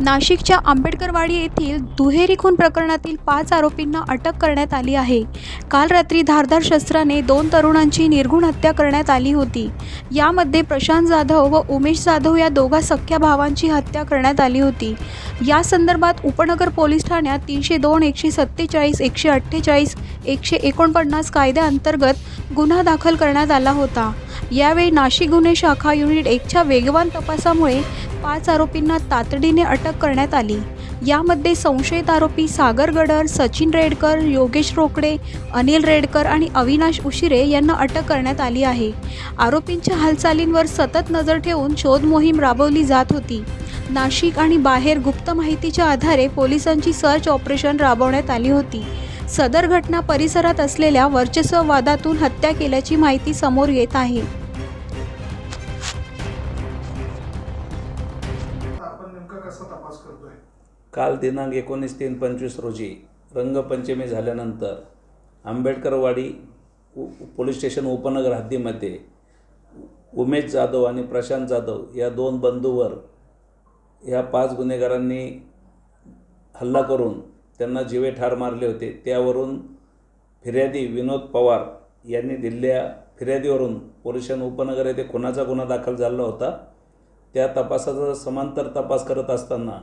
नाशिकच्या आंबेडकरवाडी येथील दुहेरी खून प्रकरणातील पाच आरोपींना अटक करण्यात आली आहे. काल रात्री धारदार शस्त्राने दोन तरुणांची निर्घुण हत्या करण्यात आली होती. यामध्ये प्रशांत जाधव व उमेश जाधव या दोघा सख्या भावांची हत्या करण्यात आली होती. या संदर्भात उपनगर पोलीस ठाण्यात तीनशे दोन एकशे सत्तेचाळीस एकशे अठ्ठेचाळीस एकशे एकोणपन्नास कायद्याअंतर्गत गुन्हा दाखल करण्यात आला होता. यावेळी नाशिक गुन्हे शाखा युनिट एकच्या वेगवान तपासामुळे पाच आरोपींना तातडीने अटक करण्यात आली. यामध्ये संशयित आरोपी सागर गडर सचिन रेडकर योगेश रोकडे अनिल रेडकर आणि अविनाश उशिरे यांना अटक करण्यात आली आहे. आरोपींच्या हालचालींवर सतत नजर ठेवून शोध मोहीम राबवली जात होती. नाशिक आणि बाहेर गुप्त माहितीच्या आधारे पोलिसांची सर्च ऑपरेशन राबवण्यात आली होती. सदर घटना परिसरात असलेल्या वर्चस्ववादातून हत्या केल्याची माहिती समोर येत आहे. नेमका कसा तपास करतोय? काल दिनांक एकोणीस तीन पंचवीस रोजी रंगपंचमी झाल्यानंतर आंबेडकरवाडी उ पोलीस स्टेशन उपनगर हद्दीमध्ये उमेश जाधव आणि प्रशांत जाधव या दोन बंधूवर ह्या पाच गुन्हेगारांनी हल्ला करून त्यांना जीवे ठार मारले होते. त्यावरून फिर्यादी विनोद पवार यांनी दिलेल्या फिर्यादीवरून पोलीस उपनगर येथे खुनाचा गुन्हा दाखल झाला होता. त्या तपासाचा समांतर तपास करत असताना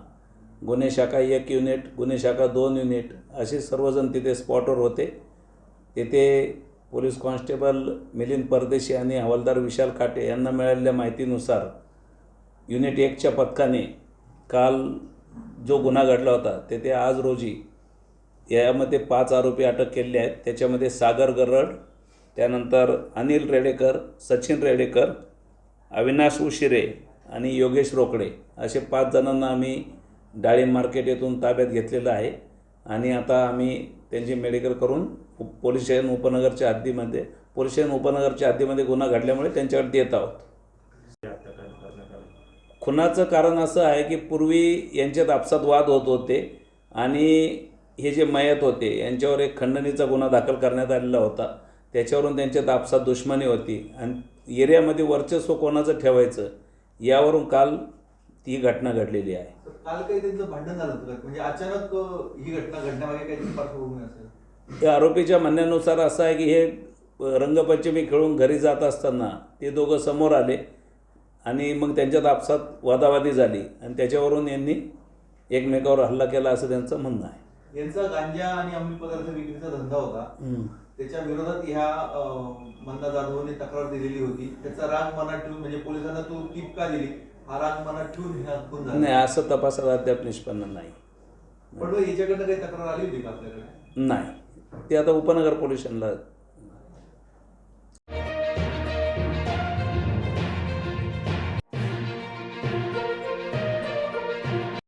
गुन्हे शाखा एक युनिट गुन्हे शाखा दोन युनिट असे सर्वजण तिथे स्पॉटवर होते. तेथे पोलीस कॉन्स्टेबल मिलिंद परदेशी आणि हवालदार विशाल काटे यांना मिळालेल्या माहितीनुसार युनिट एकच्या पथकाने काल जो गुन्हा घडला होता तेथे आज रोजी यामध्ये पाच आरोपी अटक केलेले आहेत. त्याच्यामध्ये सागर गरड त्यानंतर अनिल रेडेकर सचिन रेडेकर अविनाश उशिरे आणि योगेश रोकडे असे पाच जणांना आम्ही डाळिंब मार्केट येथून ताब्यात घेतलेलं आहे. आणि आता आम्ही त्यांची मेडिकल करून पोलीस स्टेशन उपनगरच्या हद्दीमध्ये पोलीस स्टेशन उपनगरच्या हद्दीमध्ये गुन्हा घडल्यामुळे त्यांच्याकडे देत आहोत. खुनाचं कारण असं आहे की पूर्वी यांच्यात आपसात वाद होत होते आणि हे जे मयत होते यांच्यावर एक खंडणीचा गुन्हा दाखल करण्यात आलेला होता. त्याच्यावरून त्यांच्यात आपसात दुश्मनी होती. आणि एरियामध्ये वर्चस्व कोणाचं ठेवायचं? यावरून काल ती घटना घडलेली आहे. काल काही त्यांचं भांडण झालं होतं? म्हणजे अचानक ही घटना घडण्यामागे काही पार्श्वभूमी असेल. या आरोपीच्या म्हणण्यानुसार असं आहे की हे रंगपंचमी खेळून घरी जात असताना ते दोघं समोर आले आणि मग त्यांच्यात आपसात वादावादी झाली आणि त्याच्यावरून यांनी एकमेकावर हल्ला केला असं त्यांचं म्हणणं आहे. यांचा गांजा आणि अंमली पदार्थ विक्रीचा धंदा होता. त्याच्या विरोधात ह्या मंदा जाधवने तक्रार दिलेली होती. त्याचा राग मनात ठेवून म्हणजे पोलिसांना तो टीप का दिली? हा राग मनात ठेवून ह्या खून झाला. नाही असं तपासात अद्याप निष्पन्न नाही. पण याच्याकडनं काही तक्रार आली होती का आपल्याकडे? नाही. ते आता उपनगर पोलिसांना